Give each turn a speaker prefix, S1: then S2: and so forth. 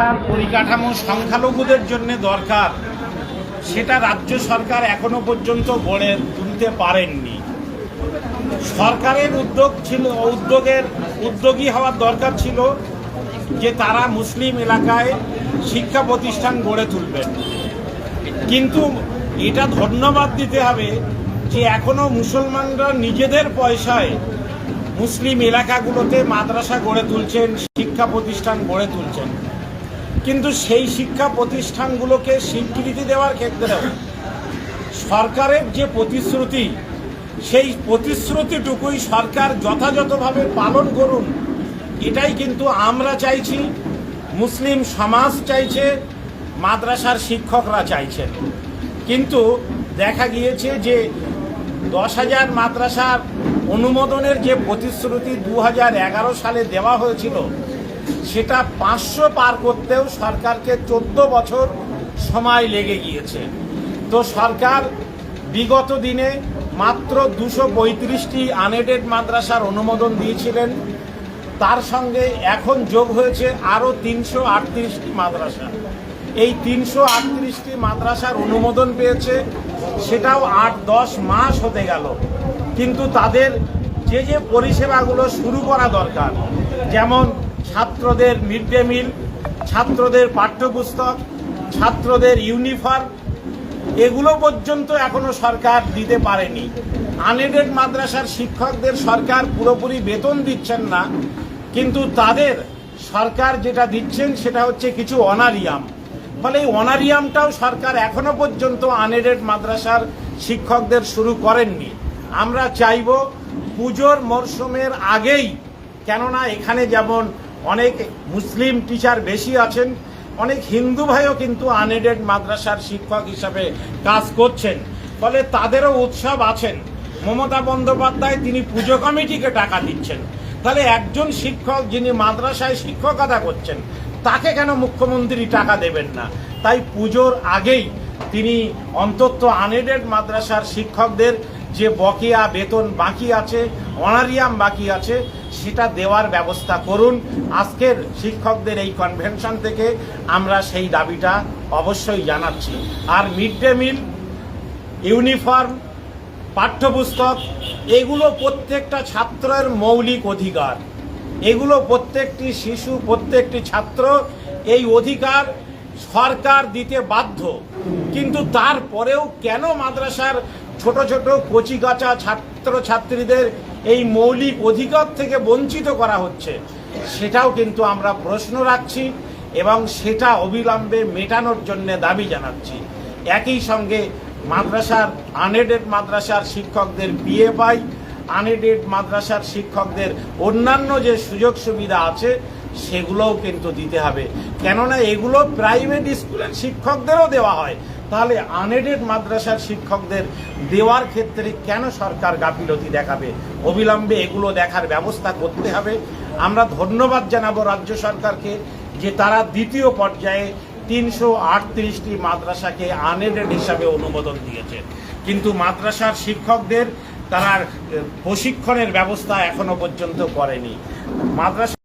S1: শিক্ষার পরিকাঠামো সংখ্যালঘুদের জন্য দরকার। সেটা রাজ্য সরকার এখনও পর্যন্ত গড়ে তুলতে পারেননি। সরকারের উদ্যোগ ছিল, উদ্যোগের উদ্যোগী হওয়ার দরকার ছিল যে তারা মুসলিম এলাকায় শিক্ষা প্রতিষ্ঠান গড়ে তুলবেন। কিন্তু এটা ধন্যবাদ দিতে হবে যে এখনও মুসলমানরা নিজেদের পয়সায় মুসলিম এলাকাগুলোতে মাদ্রাসা গড়ে তুলছেন, শিক্ষা প্রতিষ্ঠান গড়ে তুলছেন। কিন্তু সেই শিক্ষা প্রতিষ্ঠানগুলোকে স্বীকৃতি দেওয়ার ক্ষেত্রে সরকারের যে প্রতিশ্রুতি, সেই প্রতিশ্রুতিটুকুই সরকার যথাযথভাবে পালন করুন। এটাই কিন্তু আমরা চাইছি, মুসলিম সমাজ চাইছে, মাদ্রাসার শিক্ষকরা চাইছেন। কিন্তু দেখা গিয়েছে যে দশ হাজার মাদ্রাসার অনুমোদনের যে প্রতিশ্রুতি দু হাজার এগারো সালে দেওয়া হয়েছিল সেটা পাঁচশো পার করতেও সরকারকে চোদ্দ বছর সময় লেগে গিয়েছে। তো সরকার বিগত দিনে মাত্র দুশো পঁয়ত্রিশটি আনএডেড মাদ্রাসার অনুমোদন দিয়েছিলেন। তার সঙ্গে এখন যোগ হয়েছে আরও তিনশো আটত্রিশটি মাদ্রাসা। এই তিনশো আটত্রিশটি মাদ্রাসার অনুমোদন পেয়েছে, সেটাও আট দশ মাস হতে গেল। কিন্তু তাদের যে যে পরিষেবাগুলো শুরু করা দরকার, যেমন ছাত্রদের মিড ডে মিল ছাত্রদের পাঠ্যপুস্তক, ছাত্রদের ইউনিফর্ম, এগুলো পর্যন্ত এখনও সরকার দিতে পারেনি। আনএডেড মাদ্রাসার শিক্ষকদের সরকার পুরোপুরি বেতন দিচ্ছেন না, কিন্তু তাদের সরকার যেটা দিচ্ছেন সেটা হচ্ছে কিছু অনারিয়াম। ফলে এই অনারিয়ামটাও সরকার এখনও পর্যন্ত আনএডেড মাদ্রাসার শিক্ষকদের শুরু করেননি। আমরা চাইব পুজোর মরশুমের আগেই কেননা এখানে যেমন অনেক মুসলিম টিচার বেশি আছেন, অনেক হিন্দু ভাইও কিন্তু আনএডেড মাদ্রাসার শিক্ষক হিসাবে কাজ করছেন। ফলে তাদেরও উৎসব আছেন। মমতা বন্দ্যোপাধ্যায় তিনি পুজো কমিটিকে টাকা দিচ্ছেন। তাহলে একজন শিক্ষক যিনি মাদ্রাসায় শিক্ষকতা করছেন, তাকে কেন মুখ্যমন্ত্রী টাকা দেবেন না? তাই পুজোর আগেই তিনি অন্তত আনএডেড মাদ্রাসার শিক্ষকদের যে বকেয়া বেতন বাকি আছে, অনারিয়াম বাকি আছে সেটা দেওয়ার ব্যবস্থা করুন। আজকের শিক্ষকদের এই কনভেনশন থেকে আমরা সেই দাবিটা অবশ্যই জানাচ্ছি। আর মিড ডে মিল ইউনিফর্ম পাঠ্যপুস্তক, এগুলো প্রত্যেকটা ছাত্রের মৌলিক অধিকার। এগুলো প্রত্যেকটি শিশু, প্রত্যেকটি ছাত্র এই অধিকার সরকার দিতে বাধ্য। কিন্তু তারপরেও কেন মাদ্রাসার ছোট ছোট কচিকাচা ছাত্র ছাত্রীদের এই মৌলিক অধিকার থেকে বঞ্চিত করা হচ্ছে। সেটাও কিন্তু আমরা প্রশ্ন রাখছি এবং সেটা অবিলম্বে মেটানোর জন্য দাবি জানাচ্ছি। একই সঙ্গে মাদ্রাসার আনএডেড মাদ্রাসার শিক্ষকদের বিয়ে পাই আনএডেড মাদ্রাসার শিক্ষকদের অন্যান্য যে সুযোগ সুবিধা আছে, সেগুলোও কিন্তু দিতে হবে। কেননা এগুলো প্রাইভেট স্কুলের শিক্ষকদেরও দেওয়া হয়। তাহলে আনএডেড মাদ্রাসার শিক্ষকদের দেওয়ার ক্ষেত্রে কেন সরকার গাফিলতি দেখাবে? অবিলম্বে এগুলো দেখার ব্যবস্থা করতে হবে। আমরা ধন্যবাদ জানাব রাজ্য সরকারকে যে তারা দ্বিতীয় পর্যায়ে তিনশো আটত্রিশটি মাদ্রাসাকে আনএডেড হিসাবে অনুমোদন দিয়েছে। কিন্তু মাদ্রাসার শিক্ষকদের তারা প্রশিক্ষণের ব্যবস্থা এখনও পর্যন্ত করেনি। মাদ্রাসা